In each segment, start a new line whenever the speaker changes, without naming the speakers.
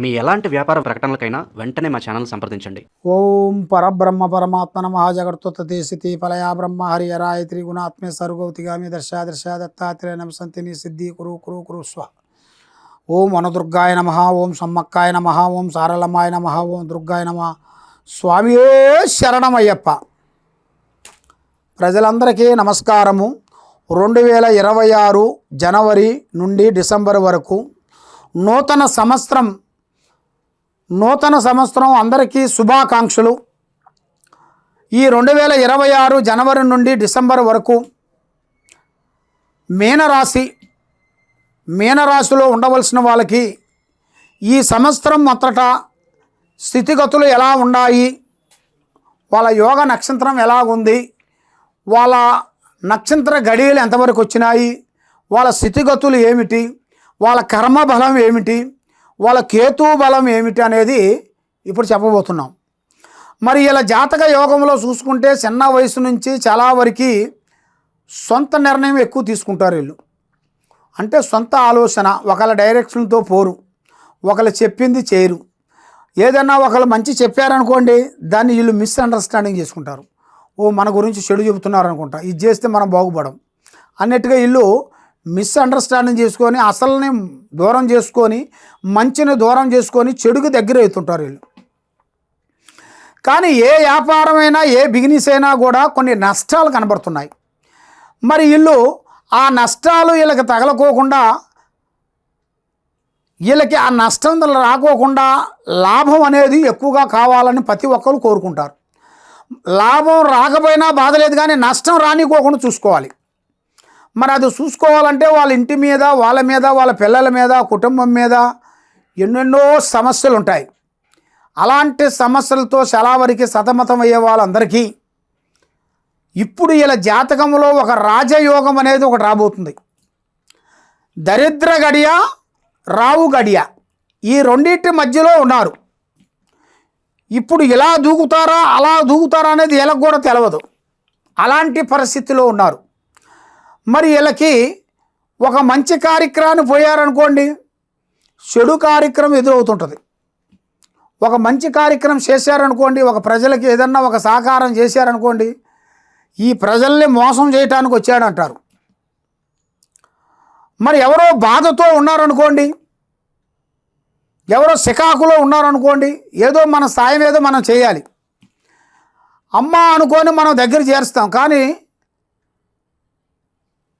మీ ఎలాంటి వ్యాపార ప్రకటనలకైనా వెంటనే మా ఛానల్ సంప్రదించండి.
ఓం పరబ్రహ్మ పరమాత్మన మహాజగత్తుత స్థితి ఫలయా బ్రహ్మ హరియరాయ త్రిగుణాత్మే సర్గౌతిగామి దర్శ దర్శ దత్తాత్రేయ నమసంతిని సిద్ధి కురు కురు కురు స్వ. ఓం వనదుర్గాయ నమ ఓం సమ్మక్కాయ నమ ఓం సారలమ్మాయ నమ ఓం దుర్గాయ నమ. స్వామియే శరణమయ్యప్ప. ప్రజలందరికీ నమస్కారము. రెండు వేల ఇరవై ఆరు జనవరి నుండి డిసెంబర్ వరకు నూతన సంవత్సరం నూతన సంవత్సరం అందరికీ శుభాకాంక్షలు. ఈ రెండు వేల ఇరవై ఆరు జనవరి నుండి డిసెంబర్ వరకు మీనరాశి మీనరాశిలో ఉండవలసిన వాళ్ళకి ఈ సంవత్సరం మొత్తట స్థితిగతులు ఎలా ఉన్నాయి వాళ్ళ యోగ నక్షత్రం ఎలా ఉంది వాళ్ళ నక్షత్ర గడియలు ఎంతవరకు వచ్చినాయి వాళ్ళ స్థితిగతులు ఏమిటి వాళ్ళ కర్మ బలం ఏమిటి వాళ్ళ కేతు బలం ఏమిటి అనేది ఇప్పుడు చెప్పబోతున్నాం. మరి ఇలా జాతక యోగంలో చూసుకుంటే చిన్న వయసు నుంచి చాలా వరకు సొంత నిర్ణయం ఎక్కువ తీసుకుంటారు వీళ్ళు. అంటే సొంత ఆలోచన ఒకళ్ళ డైరెక్షన్తో పోరు ఒకళ్ళు చెప్పింది చేయరు. ఏదన్నా ఒకళ్ళు మంచి చెప్పారనుకోండి దాన్ని వీళ్ళు మిస్అండర్స్టాండింగ్ చేసుకుంటారు. ఓ మన గురించి చెడు చెబుతున్నారు అనుకుంటా ఇది చేస్తే మనం బాగుపడం అన్నట్టుగా వీళ్ళు మిస్అండర్స్టాండింగ్ చేసుకొని అసలుని దూరం చేసుకొని మంచిని దూరం చేసుకొని చెడుకు దగ్గర అవుతుంటారు వీళ్ళు. కానీ ఏ వ్యాపారమైనా ఏ బిజినెస్ అయినా కూడా కొన్ని నష్టాలు కనబడుతున్నాయి. మరి వీళ్ళు ఆ నష్టాలు వీళ్ళకి తగలకోకుండా వీళ్ళకి ఆ నష్టం రాకోకుండా లాభం అనేది ఎక్కువగా కావాలని ప్రతి ఒక్కరు కోరుకుంటారు. లాభం రాకపోయినా బాధ లేదు కానీ నష్టం రానికోకుండా చూసుకోవాలి. మరి అది చూసుకోవాలంటే వాళ్ళ ఇంటి మీద వాళ్ళ మీద వాళ్ళ పిల్లల మీద కుటుంబం మీద ఎన్నెన్నో సమస్యలు ఉంటాయి. అలాంటి సమస్యలతో చాలా వరకు సతమతం అయ్యే వాళ్ళందరికీ ఇప్పుడు ఇలా జాతకంలో ఒక రాజయోగం అనేది ఒకటి రాబోతుంది. దరిద్ర గడియ రావు గడియ ఈ రెండింటి మధ్యలో ఉన్నారు. ఇప్పుడు ఇలా దూకుతారా అలా దూకుతారా అనేది వీళ్ళకి కూడా తెలియదు అలాంటి పరిస్థితిలో ఉన్నారు. మరి వీళ్ళకి ఒక మంచి కార్యక్రమాన్ని పోయారనుకోండి చెడు కార్యక్రమం ఎదురవుతుంటుంది. ఒక మంచి కార్యక్రమం చేశారనుకోండి ఒక ప్రజలకి ఏదన్నా ఒక సహకారం చేశారనుకోండి ఈ ప్రజల్ని మోసం చేయటానికి వచ్చాడంటారు. మరి ఎవరో బాధతో ఉన్నారనుకోండి ఎవరో సికాకులో ఉన్నారనుకోండి ఏదో మన సాయం ఏదో మనం చేయాలి. అమ్మ అనుకొని మనం దగ్గర చేరుస్తాం కానీ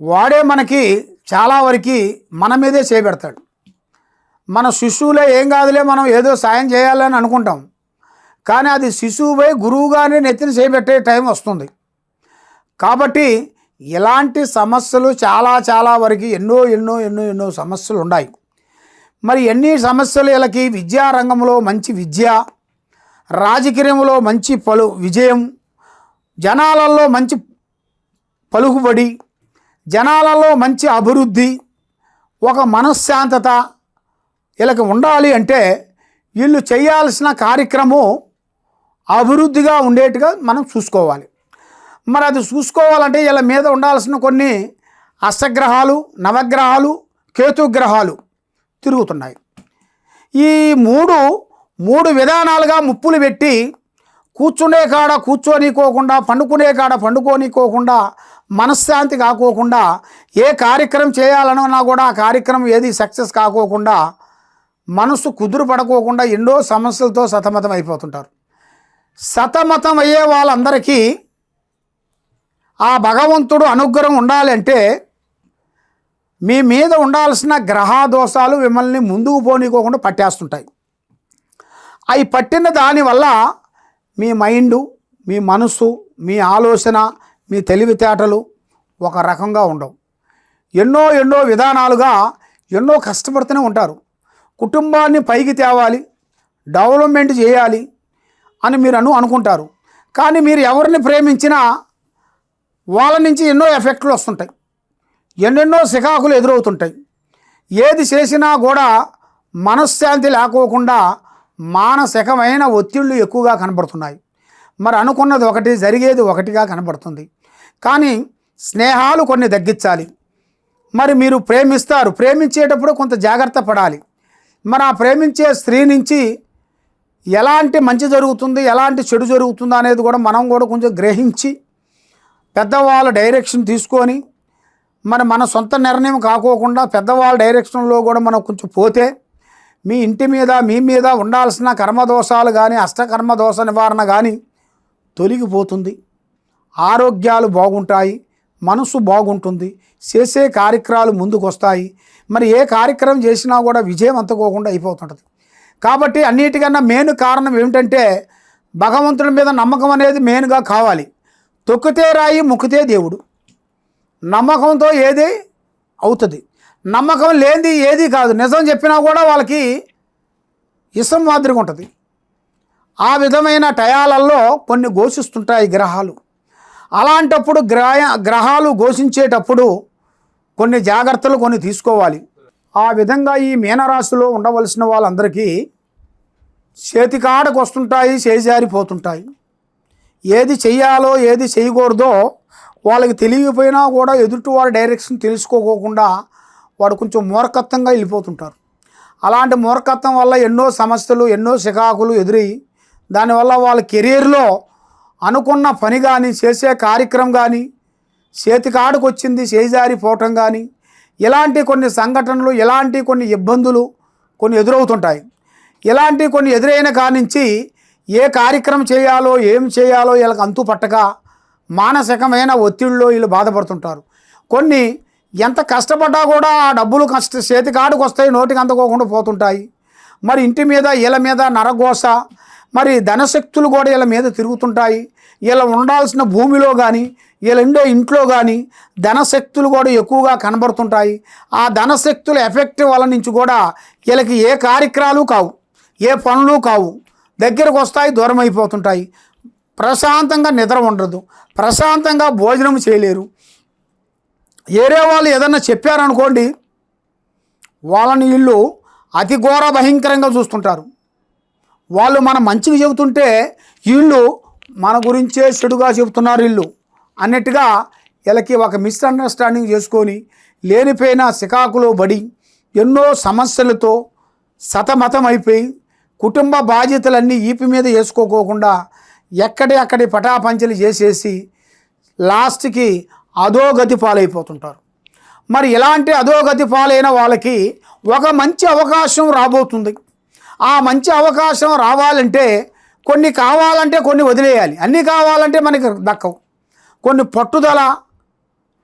వాడే మనకి చాలా వరకు మన మీదే చేపెడతాడు. మన శిశువులే ఏం కాదులే మనం ఏదో సాయం చేయాలని అనుకుంటాం. కానీ అది శిశువుపై గురువుగానే నెత్తిన చేపెట్టే టైం వస్తుంది. కాబట్టి ఇలాంటి సమస్యలు చాలా చాలా వరకు ఎన్నో ఎన్నో ఎన్నో ఎన్నో సమస్యలు ఉన్నాయి. మరి ఎన్ని సమస్యలు వీళ్ళకి విద్యారంగంలో మంచి విద్య రాజకీయంలో మంచి పలు విజయం జనాలలో మంచి పలుకుబడి జనాలలో మంచి అభివృద్ధి ఒక మనశ్శాంతత వీళ్ళకి ఉండాలి అంటే వీళ్ళు చేయాల్సిన కార్యక్రమం అభివృద్ధిగా ఉండేట్టుగా మనం చూసుకోవాలి. మరి అది చూసుకోవాలంటే వీళ్ళ మీద ఉండాల్సిన కొన్ని అష్టగ్రహాలు నవగ్రహాలు కేతుగ్రహాలు తిరుగుతున్నాయి. ఈ మూడు మూడు విధానాలుగా ముప్పులు పెట్టి కూర్చునే కాడ కూర్చోనికోకుండా పండుకునే కాడ పండుకోనికోకుండా మనశ్శాంతి కాకోకుండా ఏ కార్యక్రమం చేయాలన్నా కూడా ఆ కార్యక్రమం ఏది సక్సెస్ కాకోకుండా మనసు కుదురు పడకోకుండా ఎన్నో సమస్యలతో సతమతం అయిపోతుంటారు. సతమతం అయ్యే వాళ్ళందరికీ ఆ భగవంతుడు అనుగ్రహం ఉండాలంటే మీ మీద ఉండాల్సిన గ్రహ దోషాలు మిమ్మల్ని ముందుకు పోనీకోకుండా పట్టేస్తుంటాయి. అవి పట్టిన దానివల్ల మీ మైండు మీ మనసు మీ ఆలోచన మీ తెలివితేటలు ఒక రకంగా ఉండవు. ఎన్నో ఎన్నో విధానాలుగా ఎన్నో కష్టపడుతూనే ఉంటారు. కుటుంబాన్ని పైకి తేవాలి డెవలప్మెంట్ చేయాలి అని మీరు అను అనుకుంటారు. కానీ మీరు ఎవరిని ప్రేమించినా వాళ్ళ నుంచి ఎన్నో ఎఫెక్ట్లు వస్తుంటాయి. ఎన్నెన్నో సికాకులు ఎదురవుతుంటాయి. ఏది చేసినా కూడా మనశ్శాంతి లేకోకుండా మానసికమైన ఒత్తిళ్ళు ఎక్కువగా కనబడుతున్నాయి. మరి అనుకున్నది ఒకటి జరిగేది ఒకటిగా కనబడుతుంది. కానీ స్నేహాలు కొన్ని తగ్గించాలి. మరి మీరు ప్రేమిస్తారు. ప్రేమించేటప్పుడు కొంత జాగ్రత్త పడాలి. మరి ఆ ప్రేమించే స్త్రీ నుంచి ఎలాంటి మంచి జరుగుతుంది ఎలాంటి చెడు జరుగుతుంది అనేది కూడా మనం కూడా కొంచెం గ్రహించి పెద్దవాళ్ళ డైరెక్షన్ తీసుకొని మరి మన సొంత నిర్ణయం కాకోకుండా పెద్దవాళ్ళ డైరెక్షన్లో కూడా మనం కొంచెం పోతే మీ ఇంటి మీద మీ మీద ఉండాల్సిన కర్మదోషాలు కానీ అష్టకర్మ దోష నివారణ కానీ తొలగిపోతుంది. ఆరోగ్యాలు బాగుంటాయి మనసు బాగుంటుంది చేసే కార్యక్రమాలు ముందుకు వస్తాయి మరి ఏ కార్యక్రమం చేసినా కూడా విజయం అంతకోకుండా అయిపోతుంటుంది. కాబట్టి అన్నిటికన్నా మెయిన్ కారణం ఏమిటంటే భగవంతుడి మీద నమ్మకం అనేది మెయిన్గా కావాలి. తొక్కితే రాయి మొక్కితే దేవుడు. నమ్మకంతో ఏది అవుతుంది. నమ్మకం లేనిది ఏది కాదు. నిజం చెప్పినా కూడా వాళ్ళకి ఇసం మాదిరిగా ఉంటుంది. ఆ విధమైన టయాలల్లో కొన్ని ఘోషిస్తుంటాయి గ్రహాలు. అలాంటప్పుడు గ్రహ గ్రహాలు ఘోషించేటప్పుడు కొన్ని జాగ్రత్తలు కొన్ని తీసుకోవాలి. ఆ విధంగా ఈ మీనరాశిలో ఉండవలసిన వాళ్ళందరికీ చేతికాడకు వస్తుంటాయి చేజారిపోతుంటాయి. ఏది చెయ్యాలో ఏది చేయకూడదో వాళ్ళకి తెలియకపోయినా కూడా ఎదుటి వారి డైరెక్షన్ తెలుసుకోకోకుండా వాడు కొంచెం మూర్ఖత్వంగా వెళ్ళిపోతుంటారు. అలాంటి మూర్ఖత్వం వల్ల ఎన్నో సమస్యలు ఎన్నో చికాకులు ఎదురై దానివల్ల వాళ్ళ కెరీర్లో అనుకున్న పని కానీ చేసే కార్యక్రమం కానీ చేతికాడకు వచ్చింది చేజారిపోవటం కానీ ఇలాంటి కొన్ని సంఘటనలు ఇలాంటి కొన్ని ఇబ్బందులు కొన్ని ఎదురవుతుంటాయి. ఇలాంటి కొన్ని ఎదురైన కానించి ఏ కార్యక్రమం చేయాలో ఏం చేయాలో వీళ్ళకి అంతు పట్టక మానసికమైన ఒత్తిడిలో వీళ్ళు బాధపడుతుంటారు. కొన్ని ఎంత కష్టపడ్డా కూడా ఆ డబ్బులు కష్ట చేతికాడికి వస్తాయి నోటికి అందుకోకుండా పోతుంటాయి. మరి ఇంటి మీద వీళ్ళ మీద నరగోస మరి ధనశక్తులు కూడా వీళ్ళ మీద తిరుగుతుంటాయి. వీళ్ళ ఉండాల్సిన భూమిలో కానీ వీళ్ళ ఉండే ఇంట్లో కానీ ధనశక్తులు కూడా ఎక్కువగా కనబడుతుంటాయి. ఆ ధనశక్తుల ఎఫెక్ట్ వల్ల నుంచి కూడా వీళ్ళకి ఏ కార్యక్రమాలు కావు ఏ పనులు కావు. దగ్గరకు వస్తాయి దూరం అయిపోతుంటాయి. ప్రశాంతంగా నిద్ర ఉండదు. ప్రశాంతంగా భోజనం చేయలేరు. ఏరే వాళ్ళు ఏదన్నా చెప్పారనుకోండి వాళ్ళని వీళ్ళు అతి ఘోర భయంకరంగా చూస్తుంటారు. వాళ్ళు మన మంచిగా చెబుతుంటే వీళ్ళు మన గురించే చెడుగా చెబుతున్నారు వీళ్ళు అన్నట్టుగా వీళ్ళకి ఒక మిస్అండర్స్టాండింగ్ చేసుకొని లేనిపోయిన సికాకులో బడి ఎన్నో సమస్యలతో సతమతం అయిపోయి కుటుంబ బాధ్యతలన్నీ ఈపి మీద వేసుకోకోకుండా ఎక్కడి అక్కడి పటాపంచలు చేసేసి లాస్ట్కి అధోగతి పాలైపోతుంటారు. మరి ఇలాంటి అధోగతి పాలైన వాళ్ళకి ఒక మంచి అవకాశం రాబోతుంది. ఆ మంచి అవకాశం రావాలంటే కొన్ని కావాలంటే కొన్ని వదిలేయాలి. అన్నీ కావాలంటే మనకి దక్కవు. కొన్ని పట్టుదల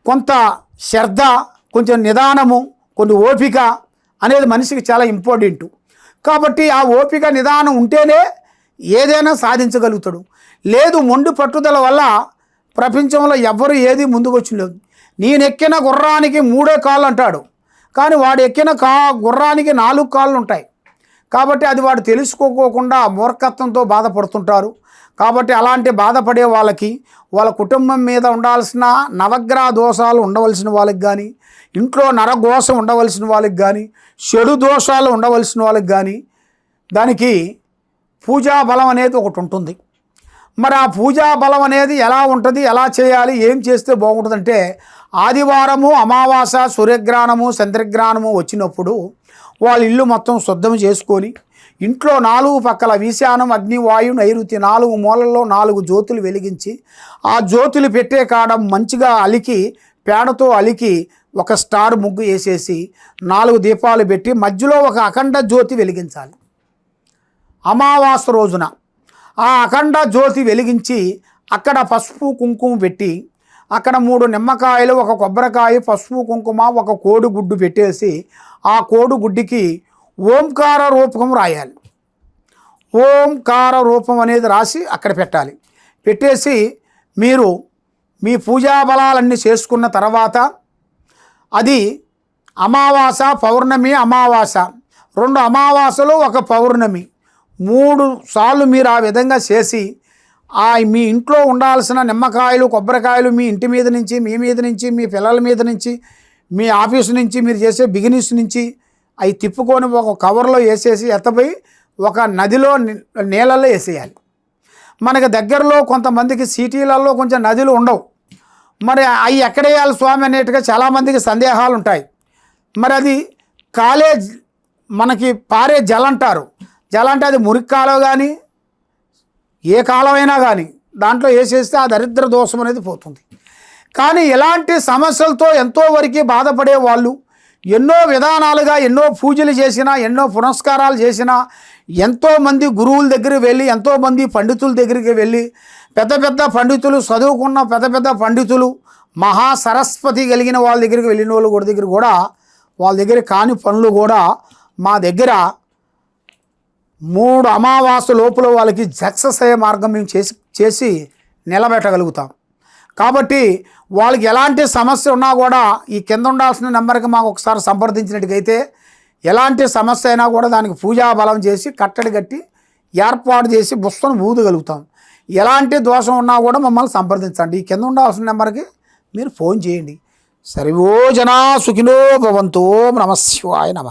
కొంత శ్రద్ధ కొంచెం నిదానము కొన్ని ఓపిక అనేది మనిషికి చాలా ఇంపార్టెంట్. కాబట్టి ఆ ఓపిక నిదానం ఉంటేనే ఏదైనా సాధించగలుగుతాడు. లేదు మొండి పట్టుదల వల్ల ప్రపంచంలో ఎవ్వరు ఏది ముందుకు నేను ఎక్కిన గుర్రానికి మూడే కాళ్ళు అంటాడు. కానీ వాడు ఎక్కిన కా గుర్రానికి నాలుగు కాళ్ళు ఉంటాయి. కాబట్టి అది వాడు తెలుసుకోకోకుండా మూర్ఖత్వంతో బాధపడుతుంటారు. కాబట్టి అలాంటి బాధపడే వాళ్ళకి వాళ్ళ కుటుంబం మీద ఉండాల్సిన నవగ్రహ దోషాలు ఉండవలసిన వాళ్ళకి కానీ ఇంట్లో నరఘోషం ఉండవలసిన వాళ్ళకి కానీ చెడు దోషాలు ఉండవలసిన వాళ్ళకి కానీ దానికి పూజా బలం అనేది ఒకటి ఉంటుంది. మరి ఆ పూజా బలం అనేది ఎలా ఉంటుంది ఎలా చేయాలి ఏం చేస్తే బాగుంటుందంటే ఆదివారము అమావాస సూర్యగ్రహణము చంద్రగ్రహణము వచ్చినప్పుడు వాళ్ళ ఇల్లు మొత్తం శుద్ధం చేసుకొని ఇంట్లో నాలుగు పక్కల విశానం అగ్ని వాయు నైరుతి నాలుగు మూలల్లో నాలుగు జ్యోతులు వెలిగించి ఆ జ్యోతులు పెట్టే కాడ మంచిగా అలికి పేడతో అలికి ఒక స్టార్ ముగ్గు వేసేసి నాలుగు దీపాలు పెట్టి మధ్యలో ఒక అఖండ జ్యోతి వెలిగించాలి. అమావాస రోజున ఆ అఖండ జ్యోతి వెలిగించి అక్కడ పసుపు కుంకుమ పెట్టి అక్కడ మూడు నిమ్మకాయలు ఒక కొబ్బరికాయ పసుపు కుంకుమ ఒక కోడిగుడ్డు పెట్టేసి ఆ కోడిగుడ్డుకి ఓంకార రూపకం రాయాలి. ఓంకార రూపం అనేది రాసి అక్కడ పెట్టాలి. పెట్టేసి మీరు మీ పూజా బలాలన్నీ చేసుకున్న తర్వాత అది అమావాస పౌర్ణమి అమావాస. రెండు అమావాసలు ఒక పౌర్ణమి. మూడు సార్లు మీరు ఆ విధంగా చేసి ఆ మీ ఇంట్లో ఉండాల్సిన నిమ్మకాయలు కొబ్బరికాయలు మీ ఇంటి మీద నుంచి మీ మీద నుంచి మీ పిల్లల మీద నుంచి మీ ఆఫీస్ నుంచి మీరు చేసే బిజినెస్ నుంచి అవి తిప్పుకొని ఒక కవర్లో వేసేసి ఎత్తపోయి ఒక నదిలో నీళ్ళల్లో వేసేయాలి. మనకి దగ్గరలో కొంతమందికి సిటీలలో కొంచెం నదులు ఉండవు. మరి అవి ఎక్కడేయాలి స్వామి అనేట్టుగా చాలామందికి సందేహాలు ఉంటాయి. మరి అది కాలేజ్ మనకి పారే జలంటారు. అంటారు అది మురికి కాలువ కానీ ఏ కాలమైనా కానీ దాంట్లో వేసేస్తే ఆ దరిద్ర దోషం అనేది పోతుంది. కానీ ఇలాంటి సమస్యలతో ఎంతో వరకు బాధపడే వాళ్ళు ఎన్నో విధానాలుగా ఎన్నో పూజలు చేసినా ఎన్నో పునస్కారాలు చేసినా ఎంతోమంది గురువుల దగ్గరికి వెళ్ళి ఎంతోమంది పండితుల దగ్గరికి వెళ్ళి పెద్ద పెద్ద పండితులు చదువుకున్న పెద్ద పెద్ద పండితులు మహా సరస్వతి కలిగిన వాళ్ళ దగ్గరికి వెళ్ళిన వాళ్ళు కూడా దగ్గర కూడా వాళ్ళ దగ్గర కాని పనులు కూడా మా దగ్గర మూడు అమావాస్య లోపల వాళ్ళకి సక్సెస్ అయ్యే మార్గం మేము చేసి చేసి నిలబెట్టగలుగుతాం. కాబట్టి వాళ్ళకి ఎలాంటి సమస్య ఉన్నా కూడా ఈ కింద ఉండాల్సిన నెంబర్కి మాకు ఒకసారి సంప్రదించినట్టుగైతే ఎలాంటి సమస్య అయినా కూడా దానికి పూజా బలం చేసి కట్టడి కట్టి ఏర్పాటు చేసి బుస్తను ఊదగలుగుతాం. ఎలాంటి దోషం ఉన్నా కూడా మమ్మల్ని సంప్రదించండి. ఈ కింద ఉండాల్సిన నెంబర్కి మీరు ఫోన్ చేయండి. సర్వో జనా సుఖినో భవంతో నమ శివాయ నమ.